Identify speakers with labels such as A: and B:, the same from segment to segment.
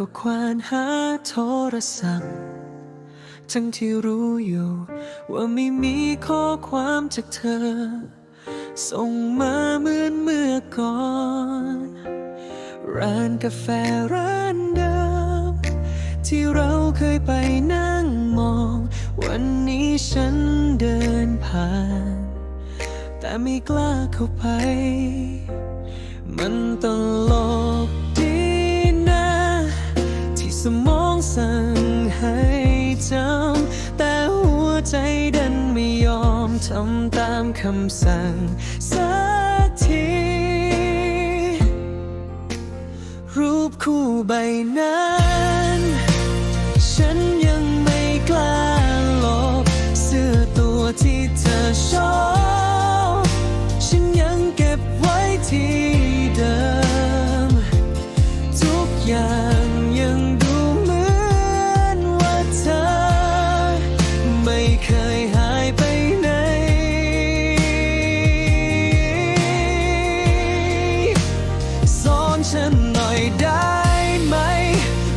A: ก็ควานหาโทรศัพท์ ทั้งที่รู้อยู่ ว่าไม่มีข้อความจากเธอ ส่งมาเหมือนเมื่อก่อน ร้านกาแฟร้านเดิม ที่เราเคยไปนั่งมอง วันนี้ฉันเดินผ่าน แต่ไม่กล้าเข้าไป มันตลก ทำตามคำสั่งสักที รูปคู่ใบหน้า อนฉันหน่อยได้ไหม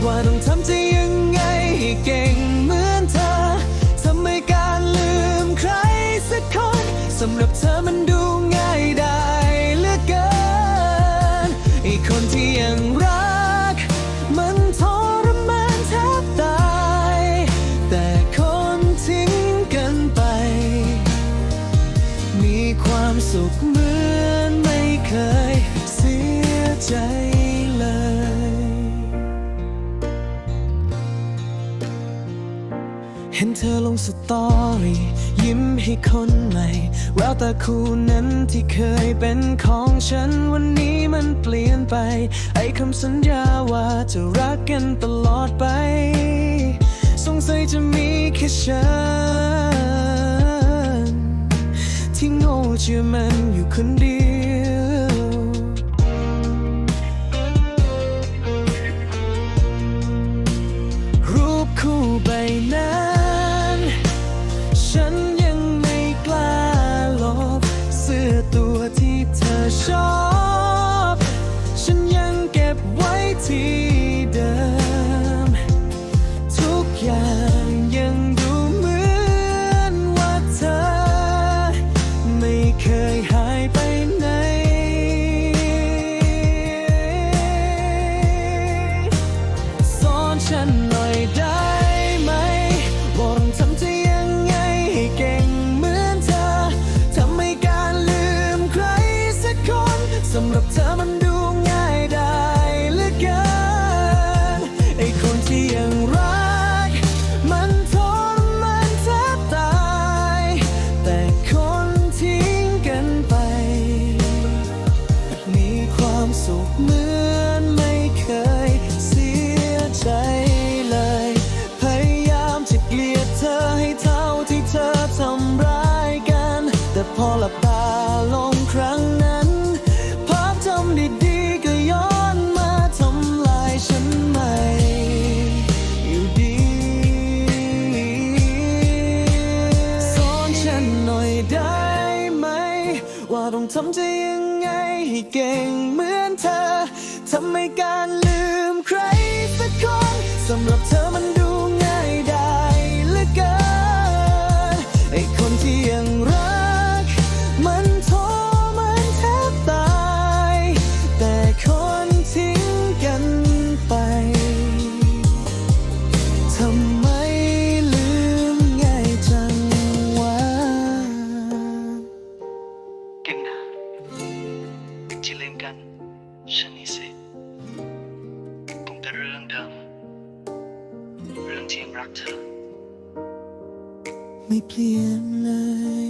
A: ว่าต้องทำใจยังไงให้เก่งเหมือนเธอทำให้การลืมใครสักคนสำหรับเธอมันดูง่ายได้เหลือเกินไอคนที่ยังรัก มันทรมานแทบตาย แต่คนทิ้งกันไป มีความสุข ห็นเธอลงสตอรี่ยิ้มให้คนใหม่แววตาคู่นั้นที่เคยเป็นของฉันวันนี้มันเปลี่ยนไป ไอ้คำสัญญาว่าจะรักกันตลอดไป สงสัยจะมีแค่ฉัน ที่โง่เชื่อมันอยู่คนเดียวรูปคู่ใบนั้นฉั ดีๆก็ย้อนมาทำลายฉันใหม่อยู่ดีสอนฉันหน่อยได้ไหม ว่าต้องทำจะยังไงให้เก่งเหมือนเธอทำให้การลืม
B: ฉันนี่สิคงแต่เรื่องเดิม เรื่องที่ยังรักเธอ
A: ไม่เปลี่ยนเลย